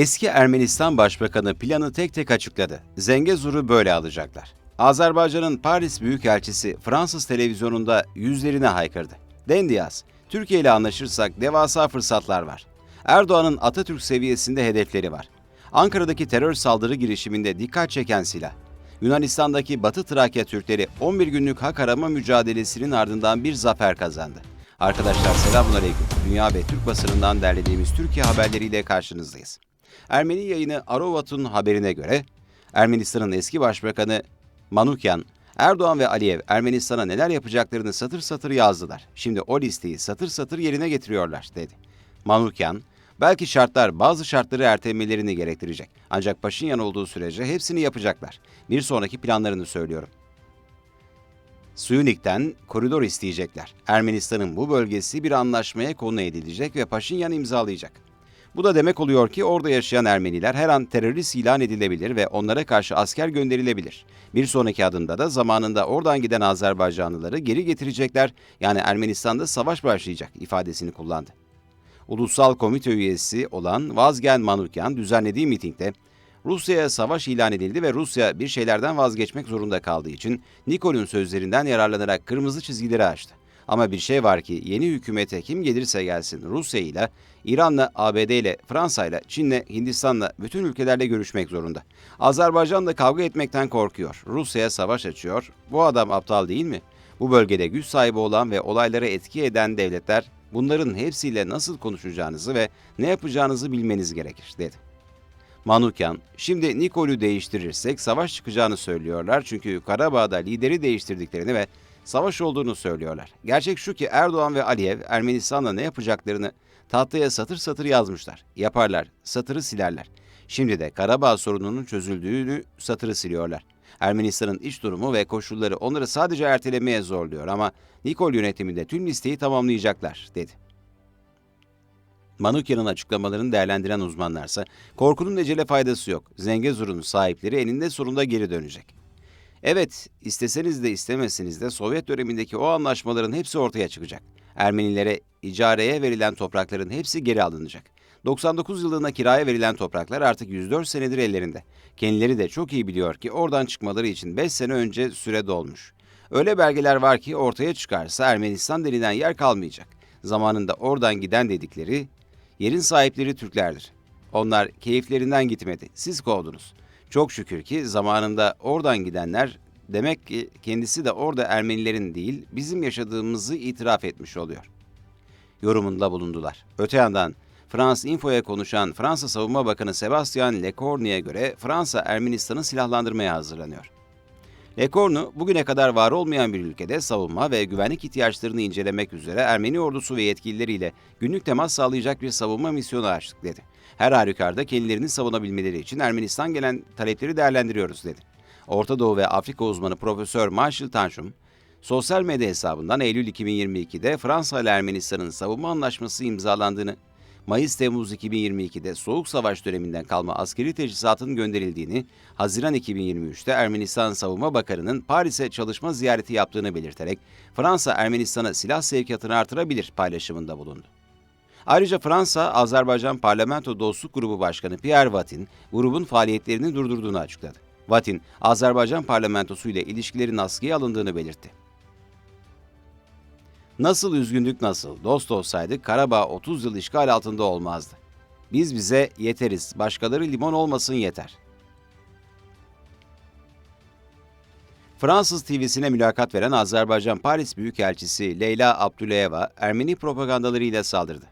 Eski Ermenistan Başbakanı planı tek tek açıkladı. Zengezur'u böyle alacaklar. Azerbaycan'ın Paris Büyükelçisi Fransız televizyonunda yüzlerine haykırdı. Dendias, Türkiye ile anlaşırsak devasa fırsatlar var. Erdoğan'ın Atatürk seviyesinde hedefleri var. Ankara'daki terör saldırı girişiminde dikkat çeken silah. Yunanistan'daki Batı Trakya Türkleri 11 günlük hak arama mücadelesinin ardından bir zafer kazandı. Arkadaşlar selamünaleyküm. Dünya ve Türk basınından derlediğimiz Türkiye haberleriyle karşınızdayız. Ermeni yayını Arovat'un haberine göre Ermenistan'ın eski başbakanı Manukyan, Erdoğan ve Aliyev Ermenistan'a neler yapacaklarını satır satır yazdılar. Şimdi o listeyi satır satır yerine getiriyorlar dedi. Manukyan, belki şartlar bazı şartları ertelemelerini gerektirecek. Ancak Paşinyan olduğu sürece hepsini yapacaklar. Bir sonraki planlarını söylüyorum. Suyunik'ten koridor isteyecekler. Ermenistan'ın bu bölgesi bir anlaşmaya konu edilecek ve Paşinyan imzalayacak. Bu da demek oluyor ki orada yaşayan Ermeniler her an terörist ilan edilebilir ve onlara karşı asker gönderilebilir. Bir sonraki adımda da zamanında oradan giden Azerbaycanlıları geri getirecekler yani Ermenistan'da savaş başlayacak ifadesini kullandı. Ulusal Komite üyesi olan Vazgen Manukyan düzenlediği mitingde Rusya'ya savaş ilan edildi ve Rusya bir şeylerden vazgeçmek zorunda kaldığı için Nikol'un sözlerinden yararlanarak kırmızı çizgileri aştı. Ama bir şey var ki yeni hükümete kim gelirse gelsin Rusya ile, İran'la, ABD ile, Fransa ile, Çin'le, Hindistan'la bütün ülkelerle görüşmek zorunda. Azerbaycan'la kavga etmekten korkuyor. Rusya'ya savaş açıyor. Bu adam aptal değil mi? Bu bölgede güç sahibi olan ve olaylara etki eden devletler bunların hepsiyle nasıl konuşacağınızı ve ne yapacağınızı bilmeniz gerekir dedi. Manukyan, şimdi Nikol'ü değiştirirsek savaş çıkacağını söylüyorlar çünkü Karabağ'da lideri değiştirdiklerini ve savaş olduğunu söylüyorlar. Gerçek şu ki Erdoğan ve Aliyev Ermenistan'la ne yapacaklarını tahtaya satır satır yazmışlar. Yaparlar, satırı silerler. Şimdi de Karabağ sorununun çözüldüğünü satırı siliyorlar. Ermenistan'ın iç durumu ve koşulları onları sadece ertelemeye zorluyor ama Nikol yönetiminde tüm listeyi tamamlayacaklar, dedi. Manukyan'ın açıklamalarını değerlendiren uzmanlarsa korkunun ecele faydası yok. Zengezur'un sahipleri eninde sonunda geri dönecek. Evet, isteseniz de istemeseniz de Sovyet dönemindeki o anlaşmaların hepsi ortaya çıkacak. Ermenilere icareye verilen toprakların hepsi geri alınacak. 99 yılına kiraya verilen topraklar artık 104 senedir ellerinde. Kendileri de çok iyi biliyor ki oradan çıkmaları için 5 sene önce süre dolmuş. Öyle belgeler var ki ortaya çıkarsa Ermenistan denilen yer kalmayacak. Zamanında oradan giden dedikleri yerin sahipleri Türklerdir. Onlar keyiflerinden gitmedi. Siz kovdunuz. Çok şükür ki zamanında oradan gidenler demek ki kendisi de orada Ermenilerin değil bizim yaşadığımızı itiraf etmiş oluyor. Yorumunda bulundular. Öte yandan France Info'ya konuşan Fransa Savunma Bakanı Sebastian Lecornu'ya göre Fransa Ermenistan'ı silahlandırmaya hazırlanıyor. Lecornu, bugüne kadar var olmayan bir ülkede savunma ve güvenlik ihtiyaçlarını incelemek üzere Ermeni ordusu ve yetkilileriyle günlük temas sağlayacak bir savunma misyonu açtık dedi. Her halükarda kendilerini savunabilmeleri için Ermenistan gelen talepleri değerlendiriyoruz dedi. Orta Doğu ve Afrika uzmanı Profesör Marshall Tanşum, sosyal medya hesabından Eylül 2022'de Fransa ile Ermenistan'ın savunma anlaşması imzalandığını, Mayıs-Temmuz 2022'de Soğuk Savaş döneminden kalma askeri teçhizatın gönderildiğini, Haziran 2023'te Ermenistan Savunma Bakanı'nın Paris'e çalışma ziyareti yaptığını belirterek Fransa Ermenistan'a silah sevkiyatını artırabilir paylaşımında bulundu. Ayrıca Fransa, Azerbaycan Parlamento Dostluk Grubu Başkanı Pierre Vatin, grubun faaliyetlerini durdurduğunu açıkladı. Vatin, Azerbaycan parlamentosu ile ilişkilerin askıya alındığını belirtti. Nasıl üzgündük nasıl, dost olsaydık Karabağ 30 yıl işgal altında olmazdı. Biz bize yeteriz, başkaları limon olmasın yeter. Fransız TV'sine mülakat veren Azerbaycan Paris Büyükelçisi Leyla Abdüleyeva, Ermeni propagandalarıyla saldırdı.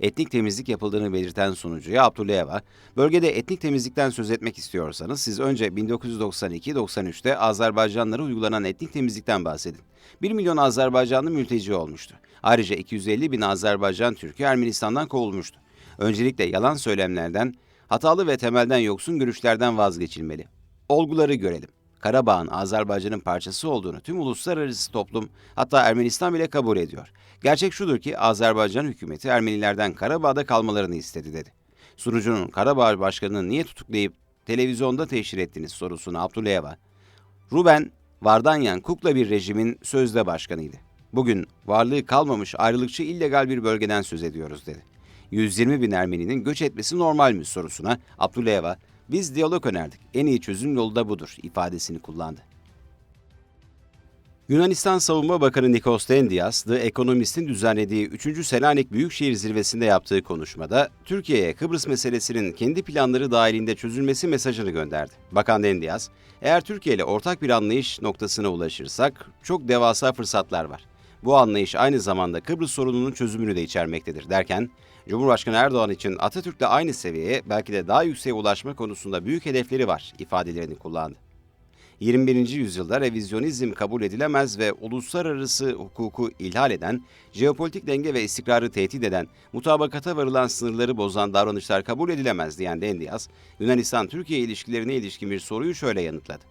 Etnik temizlik yapıldığını belirten sunucuya Abdüleyeva, bölgede etnik temizlikten söz etmek istiyorsanız siz önce 1992-93'te Azerbaycanlara uygulanan etnik temizlikten bahsedin. 1 milyon Azerbaycanlı mülteci olmuştu. Ayrıca 250 bin Azerbaycan Türk'ü Ermenistan'dan kovulmuştu. Öncelikle yalan söylemlerden, hatalı ve temelden yoksun görüşlerden vazgeçilmeli. Olguları görelim. Karabağ'ın Azerbaycan'ın parçası olduğunu tüm uluslararası toplum hatta Ermenistan bile kabul ediyor. Gerçek şudur ki Azerbaycan hükümeti Ermenilerden Karabağ'da kalmalarını istedi dedi. Sunucunun Karabağ Başkanı'nı niye tutuklayıp televizyonda teşhir ettiniz sorusuna Abdüleyeva, Ruben Vardanyan kukla bir rejimin sözde başkanıydı. Bugün varlığı kalmamış ayrılıkçı illegal bir bölgeden söz ediyoruz dedi. 120 bin Ermeninin göç etmesi normal mi sorusuna Abdüleyeva, biz diyalog önerdik, en iyi çözüm yolu da budur ifadesini kullandı. Yunanistan Savunma Bakanı Nikos Dendias, The Economist'in düzenlediği 3. Selanik Büyükşehir Zirvesi'nde yaptığı konuşmada, Türkiye'ye Kıbrıs meselesinin kendi planları dahilinde çözülmesi mesajını gönderdi. Bakan Dendias, eğer Türkiye ile ortak bir anlayış noktasına ulaşırsak çok devasa fırsatlar var. Bu anlayış aynı zamanda Kıbrıs sorununun çözümünü de içermektedir derken, Cumhurbaşkanı Erdoğan için Atatürk'le aynı seviyeye belki de daha yükseğe ulaşma konusunda büyük hedefleri var ifadelerini kullandı. 21. yüzyılda revizyonizm kabul edilemez ve uluslararası hukuku ihlal eden, jeopolitik denge ve istikrarı tehdit eden, mutabakata varılan sınırları bozan davranışlar kabul edilemez diyen Dendias, Yunanistan-Türkiye ilişkilerine ilişkin bir soruyu şöyle yanıtladı.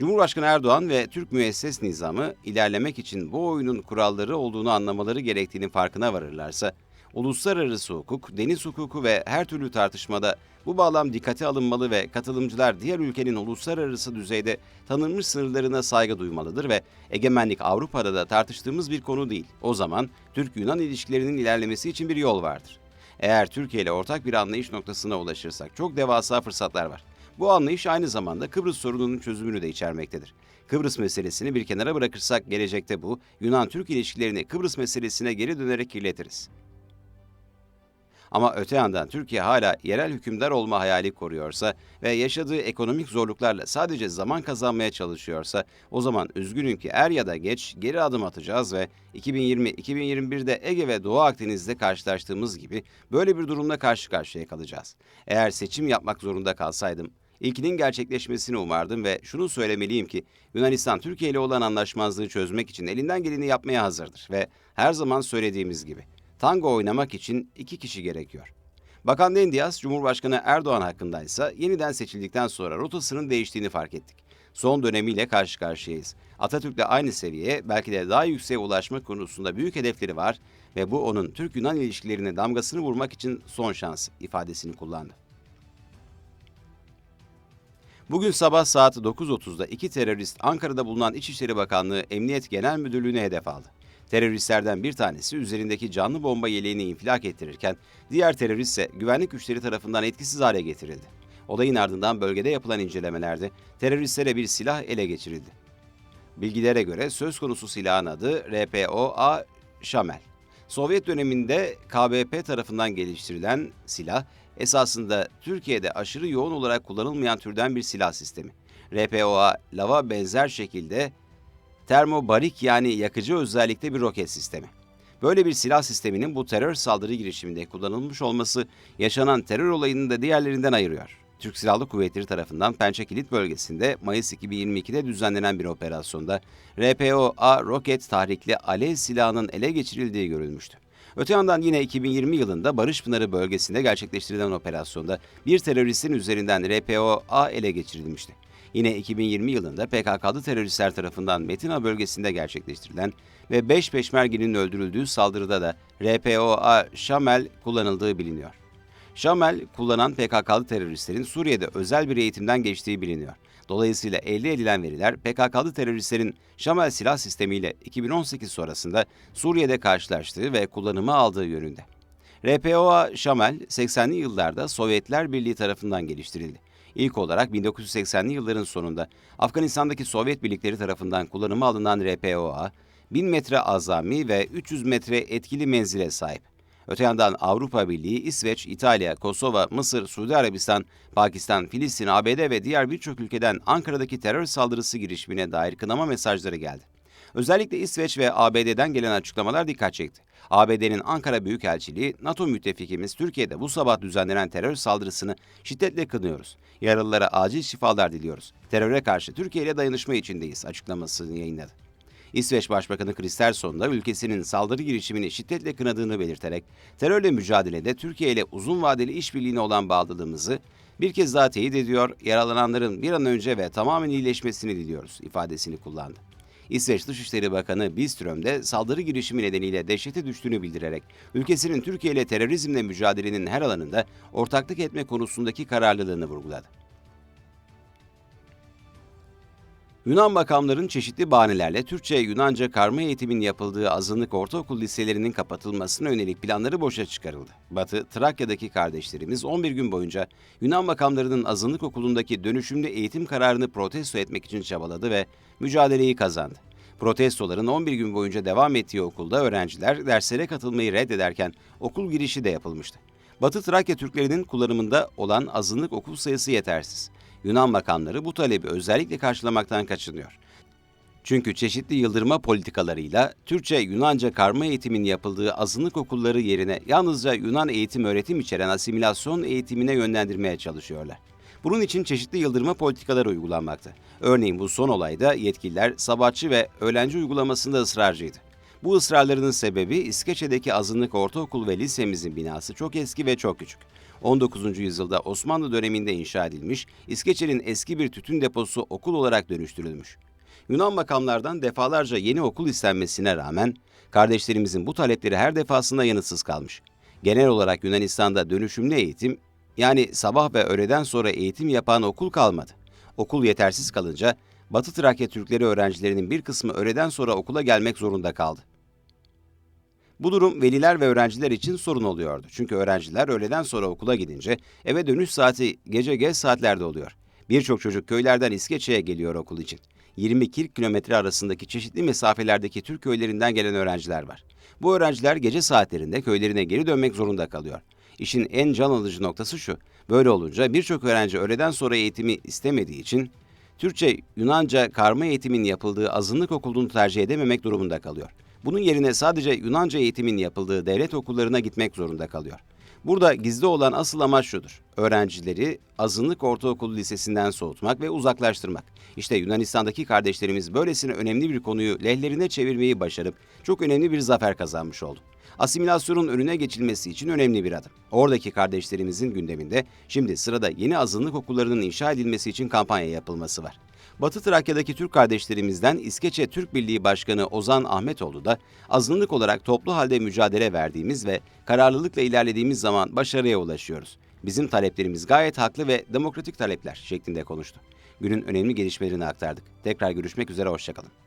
Cumhurbaşkanı Erdoğan ve Türk müesses nizamı ilerlemek için bu oyunun kuralları olduğunu anlamaları gerektiğinin farkına varırlarsa, uluslararası hukuk, deniz hukuku ve her türlü tartışmada bu bağlam dikkate alınmalı ve katılımcılar diğer ülkenin uluslararası düzeyde tanınmış sınırlarına saygı duymalıdır ve egemenlik Avrupa'da da tartıştığımız bir konu değil. O zaman Türk-Yunan ilişkilerinin ilerlemesi için bir yol vardır. Eğer Türkiye ile ortak bir anlayış noktasına ulaşırsak çok devasa fırsatlar var. Bu anlayış aynı zamanda Kıbrıs sorununun çözümünü de içermektedir. Kıbrıs meselesini bir kenara bırakırsak gelecekte bu Yunan-Türk ilişkilerini Kıbrıs meselesine geri dönerek kirletiriz. Ama öte yandan Türkiye hala yerel hükümdar olma hayali koruyorsa ve yaşadığı ekonomik zorluklarla sadece zaman kazanmaya çalışıyorsa o zaman üzgünüm ki er ya da geç geri adım atacağız ve 2020-2021'de Ege ve Doğu Akdeniz'de karşılaştığımız gibi böyle bir durumla karşı karşıya kalacağız. Eğer seçim yapmak zorunda kalsaydım İlkinin gerçekleşmesini umardım ve şunu söylemeliyim ki Yunanistan Türkiye ile olan anlaşmazlığı çözmek için elinden geleni yapmaya hazırdır ve her zaman söylediğimiz gibi tango oynamak için iki kişi gerekiyor. Bakan Dendias, Cumhurbaşkanı Erdoğan hakkındaysa yeniden seçildikten sonra rotasının değiştiğini fark ettik. Son dönemiyle karşı karşıyayız. Atatürk'le aynı seviyeye belki de daha yükseğe ulaşma konusunda büyük hedefleri var ve bu onun Türk-Yunan ilişkilerine damgasını vurmak için son şans ifadesini kullandı. Bugün sabah saat 9.30'da iki terörist Ankara'da bulunan İçişleri Bakanlığı Emniyet Genel Müdürlüğü'ne hedef aldı. Teröristlerden bir tanesi üzerindeki canlı bomba yeleğini infilak ettirirken diğer terörist ise güvenlik güçleri tarafından etkisiz hale getirildi. Olayın ardından bölgede yapılan incelemelerde teröristlere bir silah ele geçirildi. Bilgilere göre söz konusu silahın adı RPO-A Şamel. Sovyet döneminde KBP tarafından geliştirilen silah esasında Türkiye'de aşırı yoğun olarak kullanılmayan türden bir silah sistemi. RPOA lava benzer şekilde termobarik yani yakıcı özellikte bir roket sistemi. Böyle bir silah sisteminin bu terör saldırı girişiminde kullanılmış olması yaşanan terör olayını da diğerlerinden ayırıyor. Türk Silahlı Kuvvetleri tarafından Pençe Kilit bölgesinde Mayıs 2022'de düzenlenen bir operasyonda RPO-A roket tahrikli alev silahının ele geçirildiği görülmüştü. Öte yandan yine 2020 yılında Barış Pınarı bölgesinde gerçekleştirilen operasyonda bir teröristin üzerinden RPO-A ele geçirilmişti. Yine 2020 yılında PKK'lı teröristler tarafından Metina bölgesinde gerçekleştirilen ve 5 peşmergenin öldürüldüğü saldırıda da RPO-A Şamel kullanıldığı biliniyor. Şamel kullanan PKK'lı teröristlerin Suriye'de özel bir eğitimden geçtiği biliniyor. Dolayısıyla elde edilen veriler PKK'lı teröristlerin Şamel silah sistemiyle 2018 sonrasında Suriye'de karşılaştığı ve kullanıma aldığı yönünde. RPOA Şamel 80'li yıllarda Sovyetler Birliği tarafından geliştirildi. İlk olarak 1980'li yılların sonunda Afganistan'daki Sovyet birlikleri tarafından kullanıma alınan RPOA, 1000 metre azami ve 300 metre etkili menzile sahip. Öte yandan Avrupa Birliği, İsveç, İtalya, Kosova, Mısır, Suudi Arabistan, Pakistan, Filistin, ABD ve diğer birçok ülkeden Ankara'daki terör saldırısı girişimine dair kınama mesajları geldi. Özellikle İsveç ve ABD'den gelen açıklamalar dikkat çekti. ABD'nin Ankara Büyükelçiliği, NATO müttefikimiz Türkiye'de bu sabah düzenlenen terör saldırısını şiddetle kınıyoruz. Yaralılara acil şifalar diliyoruz. Teröre karşı Türkiye ile dayanışma içindeyiz açıklamasını yayınladı. İsveç Başbakanı Kristersson da ülkesinin saldırı girişimini şiddetle kınadığını belirterek terörle mücadelede Türkiye ile uzun vadeli işbirliğine olan bağlılığımızı bir kez daha teyit ediyor, yaralananların bir an önce ve tamamen iyileşmesini diliyoruz ifadesini kullandı. İsveç Dışişleri Bakanı Billström de saldırı girişimi nedeniyle dehşete düştüğünü bildirerek ülkesinin Türkiye ile terörizmle mücadelenin her alanında ortaklık etme konusundaki kararlılığını vurguladı. Yunan makamların çeşitli bahanelerle Türkçe Yunanca karma eğitimin yapıldığı azınlık ortaokul liselerinin kapatılmasına yönelik planları boşa çıkarıldı. Batı, Trakya'daki kardeşlerimiz 11 gün boyunca Yunan makamlarının azınlık okulundaki dönüşümlü eğitim kararını protesto etmek için çabaladı ve mücadeleyi kazandı. Protestoların 11 gün boyunca devam ettiği okulda öğrenciler derslere katılmayı reddederken okul girişi de yapılmıştı. Batı Trakya Türklerinin kullanımında olan azınlık okul sayısı yetersiz. Yunan makamları bu talebi özellikle karşılamaktan kaçınıyor. Çünkü çeşitli yıldırma politikalarıyla Türkçe Yunanca karma eğitimin yapıldığı azınlık okulları yerine yalnızca Yunan eğitim öğretim içeren asimilasyon eğitimine yönlendirmeye çalışıyorlar. Bunun için çeşitli yıldırma politikaları uygulanmakta. Örneğin bu son olayda yetkililer sabahçı ve öğlenci uygulamasında ısrarcıydı. Bu ısrarlarının sebebi İskeçe'deki azınlık ortaokul ve lisemizin binası çok eski ve çok küçük. 19. yüzyılda Osmanlı döneminde inşa edilmiş, İskeçe'nin eski bir tütün deposu okul olarak dönüştürülmüş. Yunan makamlardan defalarca yeni okul istenmesine rağmen kardeşlerimizin bu talepleri her defasında yanıtsız kalmış. Genel olarak Yunanistan'da dönüşümlü eğitim yani sabah ve öğleden sonra eğitim yapan okul kalmadı. Okul yetersiz kalınca Batı Trakya Türkleri öğrencilerinin bir kısmı öğleden sonra okula gelmek zorunda kaldı. Bu durum veliler ve öğrenciler için sorun oluyordu. Çünkü öğrenciler öğleden sonra okula gidince eve dönüş saati gece geç saatlerde oluyor. Birçok çocuk köylerden İskeçe'ye geliyor okul için. 20-40 kilometre arasındaki çeşitli mesafelerdeki Türk köylerinden gelen öğrenciler var. Bu öğrenciler gece saatlerinde köylerine geri dönmek zorunda kalıyor. İşin en can alıcı noktası şu. Böyle olunca birçok öğrenci öğleden sonra eğitimi istemediği için Türkçe, Yunanca karma eğitimin yapıldığı azınlık okulunu tercih edememek durumunda kalıyor. Bunun yerine sadece Yunanca eğitimin yapıldığı devlet okullarına gitmek zorunda kalıyor. Burada gizli olan asıl amaç şudur. Öğrencileri azınlık ortaokul lisesinden soğutmak ve uzaklaştırmak. İşte Yunanistan'daki kardeşlerimiz böylesine önemli bir konuyu lehlerine çevirmeyi başarıp çok önemli bir zafer kazanmış oldu. Asimilasyonun önüne geçilmesi için önemli bir adım. Oradaki kardeşlerimizin gündeminde şimdi sırada yeni azınlık okullarının inşa edilmesi için kampanya yapılması var. Batı Trakya'daki Türk kardeşlerimizden İskeçe Türk Birliği Başkanı Ozan Ahmetoğlu da azınlık olarak toplu halde mücadele verdiğimiz ve kararlılıkla ilerlediğimiz zaman başarıya ulaşıyoruz. Bizim taleplerimiz gayet haklı ve demokratik talepler şeklinde konuştu. Günün önemli gelişmelerini aktardık. Tekrar görüşmek üzere, hoşçakalın.